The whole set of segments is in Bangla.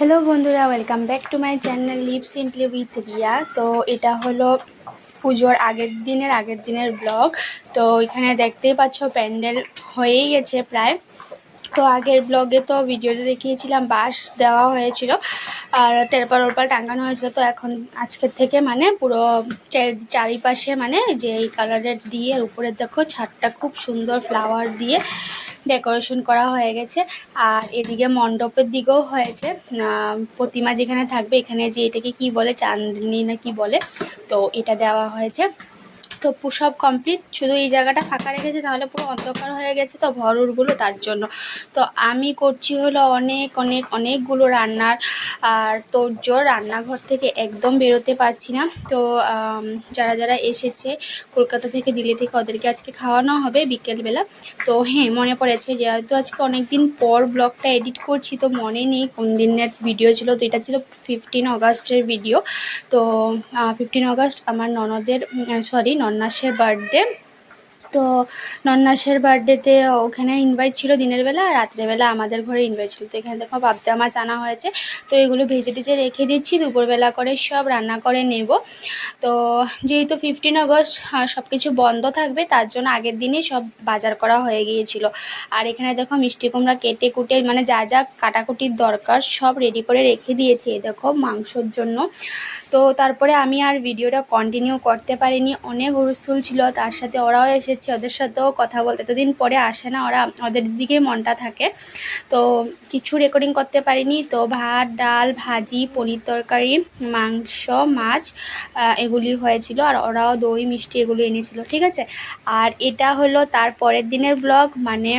হ্যালো বন্ধুরা welcome back to my channel live simply with Riya তো এটা হলো পুজোর আগের দিনের আগের দিনের ব্লগ তো এখানে দেখতেই পাচ্ছ, প্যান্ডেল হয়েই গেছে প্রায়। তো আগের ব্লগে তো ভিডিওটা দেখিয়েছিলাম, বাঁশ দেওয়া হয়েছিল। আর তেরপাল ওরপাল টাঙানো হয়েছিল। তো এখন আজকের থেকে মানে পুরো চারিপাশে মানে যে এই কালারের দিয়ে আর উপরে দেখো ছাদটা খুব সুন্দর ফ্লাওয়ার দিয়ে। ডেকোরেশন করা হয়ে গেছে। আর এদিকে মণ্ডপের দিকেও হয়েছে। প্রতিমা যেখানে থাকবে, এখানে যে এটাকে কি বলে, চাঁদনি না কি বলে, তো এটা দেওয়া হয়েছে। তো পু- সব কমপ্লিট শুধু এই জায়গাটা ফাঁকা রেখেছে, তাহলে পুরো অন্ধকার হয়ে গেছে তো ঘরুরগুলো তার জন্য। তো আমি করছি হলো অনেক অনেক, অনেকগুলো রান্নার, আর তোর জোর রান্নাঘর থেকে একদম বেরোতে পারছি না। তো যারা যারা এসেছে কলকাতা থেকে, দিল্লি থেকে, ওদেরকে আজকে খাওয়ানো হবে বিকেলবেলা। তো হ্যাঁ মনে পড়েছে যেহেতু আজকে অনেক দিন পর ব্লগটা এডিট করছি, তো মনে নেই কোন দিনের ভিডিও ছিল। তো এটা ছিল ফিফটিন অগাস্টের ভিডিও তো ফিফটিন অগাস্ট আমার ননদের সরি নন্নাসের বার্থডে তো নন্নাসের বার্থডেতে ওখানে ইনভাইট ছিল দিনের বেলা, আর রাত্রেবেলা আমাদের ঘরে ইনভাইট ছিল। তো এখানে দেখো পাবদা মাছ আনা হয়েছে। তো এগুলো ভেজে টেজে রেখে দিচ্ছি, দুপুরবেলা করে সব রান্না করে নেব। তো যেহেতু ফিফটিন আগস্ট সব কিছু বন্ধ থাকবে, তার জন্য আগের দিনই সব বাজার করা হয়ে গিয়েছিল। আর এখানে দেখো মিষ্টি কুমড়া কেটে কুটে মানে যা যা কাটাকুটির দরকার সব রেডি করে রেখে দিয়েছি দেখো মাংসর জন্য। তো তারপরে আমি আর ভিডিওটা কন্টিনিউ করতে পারিনি। অনেক হুলস্থুল ছিল, তার সাথে ওরাও এসেছে ওদের সাথেও কথা বলতে। এতদিন পরে আসে না, ওরা ওদের দিকে মনটা থাকে। তো কিছু রেকর্ডিং করতে পারিনি। তো ভাত, ডাল, ভাজি, পনির তরকারি, মাংস, মাছ এগুলি হয়েছিল। আর ওরাও দই, মিষ্টি এগুলি এনেছিল, ঠিক আছে? আর এটা হলো তার পরের দিনের ব্লগ মানে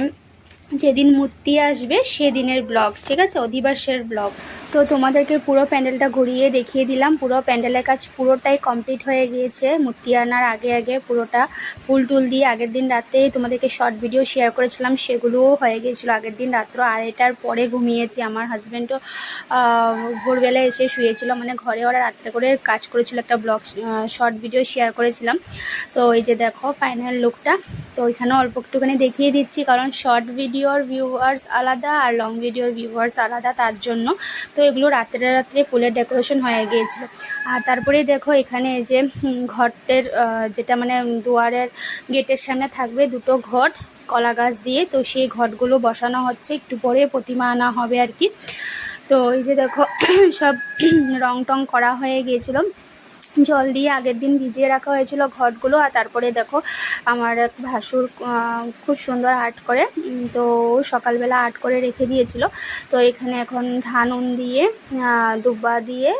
যেদিন মূর্তি আসবে সেদিনের ব্লগ ঠিক আছে? অধিবাসের ব্লগ তো তোমাদেরকে পুরো প্যান্ডেলটা ঘুরিয়ে দেখিয়ে দিলাম। পুরো প্যান্ডেলের কাজ পুরোটাই কমপ্লিট হয়ে গিয়েছে। মূর্তি আনার আগে আগে পুরোটা ফুল টুল দিয়ে আগের দিন রাতে তোমাদেরকে শর্ট ভিডিও শেয়ার করেছিলাম। সেগুলোও হয়ে গিয়েছিল আগের দিন রাত্র আড়াইটার পরে ঘুমিয়েছি। আমার হাজব্যান্ডও ভোরবেলা এসে শুয়েছিল। মানে ঘরে ওরা রাত্রে করে কাজ করেছিল একটা ব্লগ শর্ট ভিডিও শেয়ার করেছিলাম। তো এই যে দেখো ফাইনাল লুকটা তো ওইখানে অল্প একটুখানি দেখিয়ে দিচ্ছি। কারণ শর্ট ভিডিওর ভিউয়ার্স আলাদা আর লং ভিডিওর ভিউয়ার্স আলাদা তার জন্য। তো এগুলো রাত্রে রাত্রে ফুলের ডেকোরেশন হয়ে গিয়েছিল। আর তারপরেই দেখো এখানে যে ঘরটের যেটা মানে দুয়ারের গেটের সামনে থাকবে দুটো ঘট কলা গাছ দিয়ে। তো সেই ঘটগুলো বসানো হচ্ছে, একটু পরে প্রতিমা আনা হবে আর কি। তো এই যে দেখো, সব রং টং করা হয়ে গিয়েছিল। জল দিয়ে আগের দিন ভিজিয়ে রাখা হয়েছিল ঘটগুলো আর তারপরে দেখো আমার এক ভাসুর খুব সুন্দর আর্ট করে তো সকালবেলা আর্ট করে রেখে দিয়েছিল। তো এখানে এখন ধান উন দিয়ে দুব্বা দিয়ে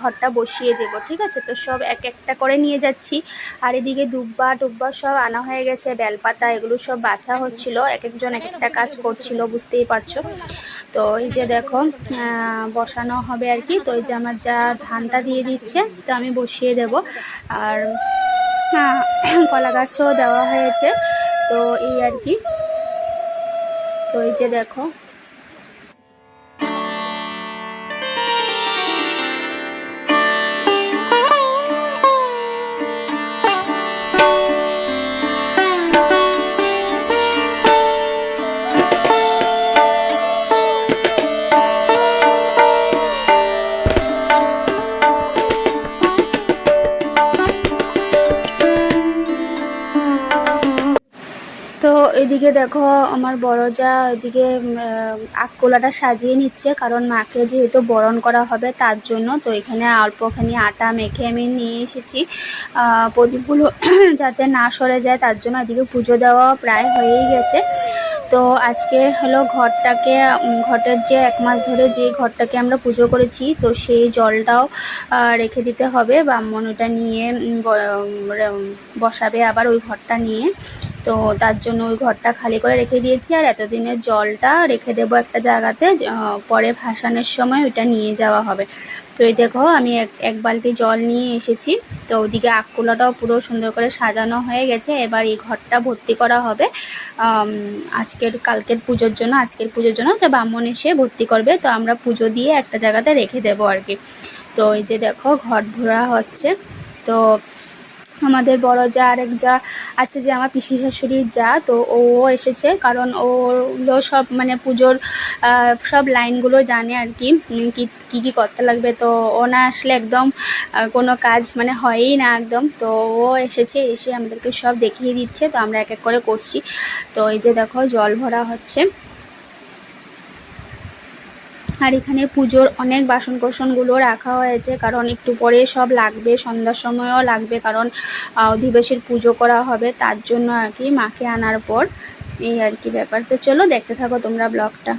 ঘরটা বসিয়ে দেব, ঠিক আছে? তো সব এক একটা করে নিয়ে যাচ্ছি। আর এদিকে দুব্বা, টুব্বা সব আনা হয়ে গেছে, বেলপাতা এগুলো সব বাছা হচ্ছিল এক একজন এক একটা কাজ করছিল, বুঝতেই পারছ? তো এই যে দেখো বসানো হবে আর কি। তো এই যে আমার যা ধানটা দিয়ে দিচ্ছে, তো আমি বসিয়ে দেব। আর কলা গাছও দেওয়া হয়েছে। তো এই আর কি। তো এই যে দেখো এদিকে দেখো আমার বড় যা এদিকে আকোলাটা সাজিয়ে নিচ্ছে, কারণ মাকে যেহেতু বরণ করা হবে তার জন্য, তো এখানে অল্পখানি আটা মেখে আমি নিয়ে এসেছি। প্রদীপগুলো যাতে না সরে যায়, তার জন্য এদিকে পুজো দেওয়া প্রায় হয়েই গেছে। তো আজকে হলো ঘরটাকে ঘটের যে এক মাস ধরে যে ঘরটাকে আমরা পুজো করেছি, তো সেই জলটাও রেখে দিতে হবে। ব্রাহ্মণ ওটা নিয়ে বসাবে আবার ওই ঘরটা নিয়ে। তো তার জন্য ওই ঘরটা খালি করে রেখে দিয়েছি, আর এতদিনের জলটা রেখে দেবো একটা জায়গাতে পরে ভাসানের সময় ওইটা নিয়ে যাওয়া হবে। তো এই দেখো, আমি এক এক বালতি জল নিয়ে এসেছি। তো ওদিকে আকুলাটাও পুরো সুন্দর করে সাজানো হয়ে গেছে। এবার এই ঘরটা ভর্তি করা হবে। আজকের, কালকের পুজোর জন্য, আজকের পুজোর জন্য একটা ব্রাহ্মণ এসে ভর্তি করবে। তো আমরা পুজো দিয়ে একটা জায়গাতে রেখে দেবো আর কি। তো এই যে দেখো ঘট ভরা হচ্ছে। তো আমাদের বড় যা আরেক যা আছে যে আমার পিসি শাশুড়ির যা, তো ও এসেছে। কারণ ওগুলো সব মানে পুজোর সব লাইনগুলো জানে আর কি কী কী করতে লাগবে। তো ও না আসলে একদম কোনো কাজ মানে হয়ই না একদম। তো ও এসেছে, এসে আমাদেরকে সব দেখিয়ে দিচ্ছে। তো আমরা এক এক করে করছি। তো এই যে দেখো, জল ভরা হচ্ছে। আর এখানে পুজোর অনেক বাসন কোসনগুলো রাখা হয়েছে, কারণ একটু পরে সব লাগবে, সন্ধ্যার সময়ও লাগবে, কারণ অধিবেশের পুজো করা হবে, তার জন্য আর কি মাকে আনার পর, এই আর কি ব্যাপার। তো চলো দেখতে থাকো তোমরা ব্লগটা।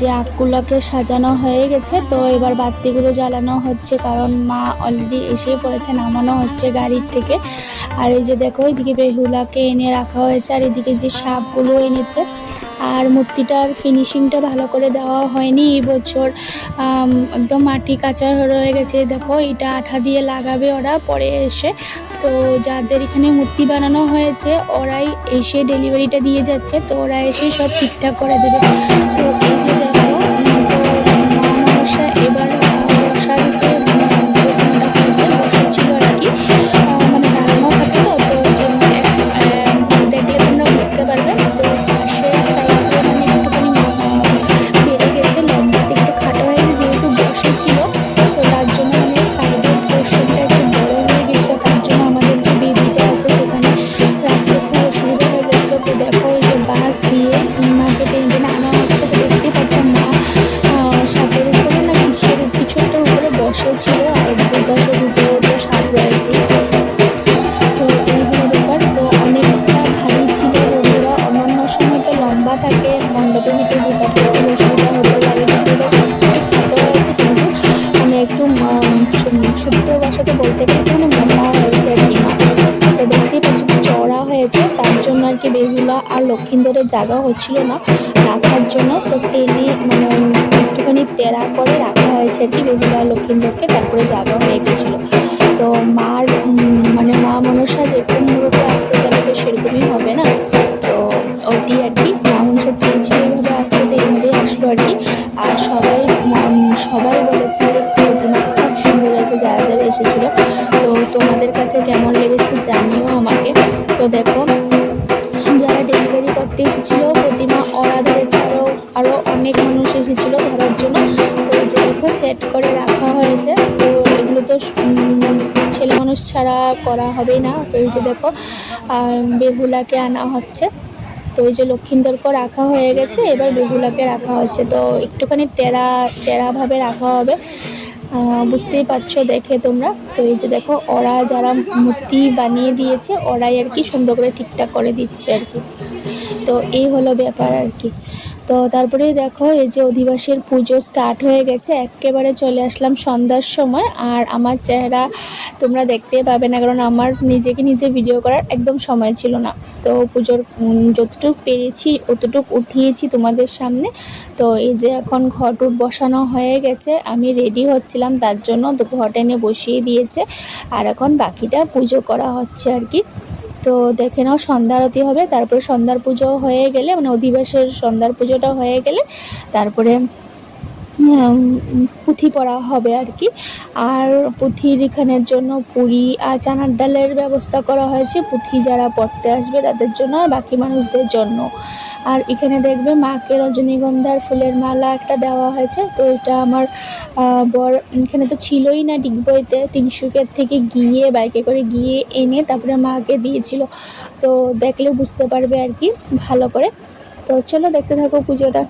যে আখগুলোকে সাজানো হয়ে গেছে, তো এবার বাতিগুলো জ্বালানো হচ্ছে কারণ মা অলরেডি এসে পড়েছে, নামানো হচ্ছে গাড়ির থেকে। আর এই যে দেখো, এদিকে বেহুলাকে এনে রাখা হয়েছে, আর এদিকে যে সাপগুলো এনেছে আর মূর্তিটার ফিনিশিংটা ভালো করে দেওয়া হয়নি এই বছর। একদম মাটি কাঁচা রয়ে গেছে। দেখো, এটা আঠা দিয়ে লাগাবে ওরা পরে এসে। তো যাদের এখানে মূর্তি বানানো হয়েছে, ওরাই এসে ডেলিভারিটা দিয়ে যাচ্ছে। তো ওরা এসে সব ঠিকঠাক করে দেবে। তো এই যে থাকে, মণ্ডপের ভিতরে ঢোকাতে খুব অসুবিধা হতো গাড়ি ভিতরে হয়েছে কিন্তু মানে একটু শুদ্ধ ভাষাতে বলতে গেলে একটু মানে মোটা হয়েছে আর কি তো দেখতেই পাচ্ছি একটু চড়া হয়েছে, তার জন্য আর কি বেহুলা আর লক্ষিন্দরের জায়গা হচ্ছিল না রাখার জন্য। তো টেনে মানে একটুখানি তেরা করে রাখা হয়েছে আর কি বেহুলা আর লক্ষিন্দরকে, তারপরে জায়গা হয়ে গেছিল। তো মার মানে মা মনসা যেরকম রূপে আসতে যাবে তো সেরকমই হবে না? কাছে কেমন লেগেছে জানিও আমাকে। তো দেখো, যারা ডেলিভারি করতে এসেছিল, প্রতিমা ওরা ধরেছে আরও অনেক মানুষ এসেছিল ধরার জন্য। তো যে সেট করে রাখা হয়েছে। তো এগুলো তো ছেলে মানুষ ছাড়া করা হবে না। তো এই যে দেখো বেহুলাকে আনা হচ্ছে। তো ওই যে লক্ষিন্দরকে রাখা হয়ে গেছে। এবার বেহুলাকে রাখা হচ্ছে। তো একটুখানি টেরা, টেরাভাবে রাখা হবে। বুঝতেই পারছ দেখে তোমরা। তো এই যে দেখো, ওরা যারা মূর্তি বানিয়ে দিয়েছে, ওরাই আর কি সুন্দর করে ঠিকঠাক করে দিচ্ছে আর কি। তো এই হলো ব্যাপার আর কি। তো তারপরে দেখো, এই যে অধিবাসের পুজো স্টার্ট হয়ে গেছে, একেবারে চলে আসলাম সন্ধ্যার সময়। আর আমার চেহারা তোমরা দেখতে পাবে না, কারণ আমার নিজেকে নিজে ভিডিও করার একদম সময় ছিল না। তো পুজোর যতটুকু পেরেছি, অতটুকু উঠিয়েছি তোমাদের সামনে। তো এই যে এখন ঘট বসানো হয়ে গেছে, আমি রেডি হচ্ছিলাম, তার জন্য তো ঘট এনে বসিয়ে দিয়েছে। আর এখন বাকিটা পুজো করা হচ্ছে আর কি। তো দেখে নাও, সন্ধ্যা আরতি হবে, তারপরে সন্ধ্যার পুজো হয়ে গেলে মানে অধিবাসের সন্ধ্যার পুজোটা হয়ে গেলে, তারপরে পুঁথি পড়া হবে আর কি। আর পুঁথি লিখনের জন্য পুরি আর চানার ডালের ব্যবস্থা করা হয়েছে। পুঁথি যারা পড়তে আসবে তাদের জন্য আর বাকি মানুষদের জন্য। আর এখানে দেখবে মাকে রজনীগন্ধার ফুলের মালা একটা দেওয়া হয়েছে। তো এটা আমার বর এখানে তো ছিলই না ডিগবইতে তিনশুকের থেকে গিয়ে, বাইকে করে গিয়ে এনে তারপরে মাকে দিয়েছিল। তো দেখলে বুঝতে পারবে আর কি, ভালো করে। তো চলো দেখতে থাকো পুজোটা।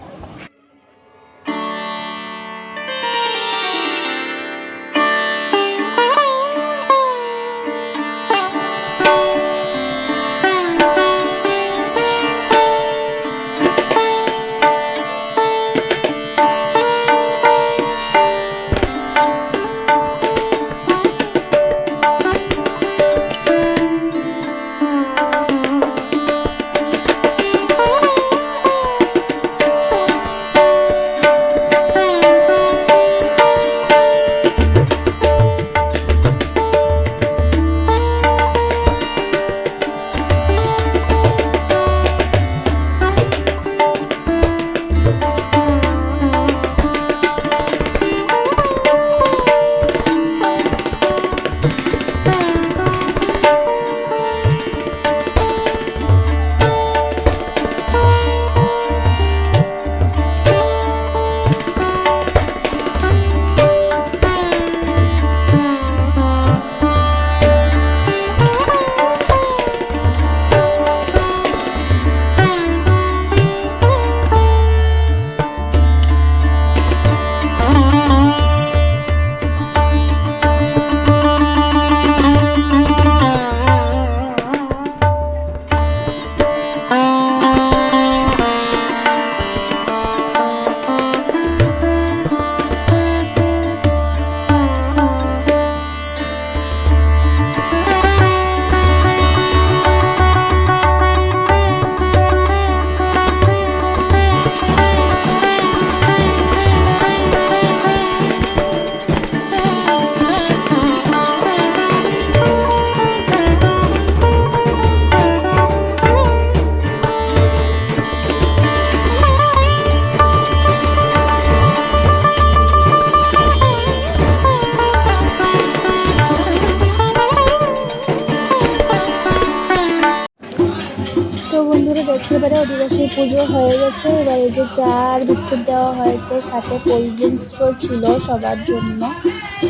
দেখতে পারে অধিবাসী পুজো হয়ে গেছে। এবার এই যে চা আর বিস্কুট দেওয়া হয়েছে, সাথে কোল্ড ড্রিঙ্কসও ছিল সবার জন্য।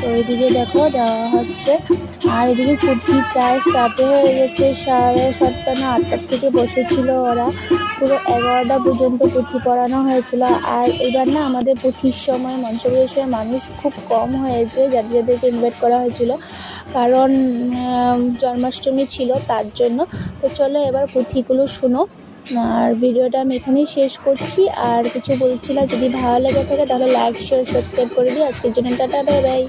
তো এদিকে দেখো দেওয়া হচ্ছে। আর এদিকে পুঁথি প্রায় স্টার্টে হয়ে গেছে। সাড়ে সাতটা না আটটার থেকে বসেছিল ওরা। পুরো এগারোটা পর্যন্ত পুঁথি পড়ানো হয়েছিল। আর এবার না আমাদের পুঁথির সময় মঞ্চপ্রবেশের মানুষ খুব কম হয়েছে যাদের যাদেরকে ইনভাইট করা হয়েছিল। কারণ জন্মাষ্টমী ছিল তার জন্য। তো চলো এবার পুঁথিগুলো শুনো। আর ভিডিওটা আমি এখানেই শেষ করছি। আর কিছু বলছি না, যদি ভালো লেগে থাকে তাহলে লাইক শেয়ার সাবস্ক্রাইব করে দিই আজকের জন্য টাটা বাই বাই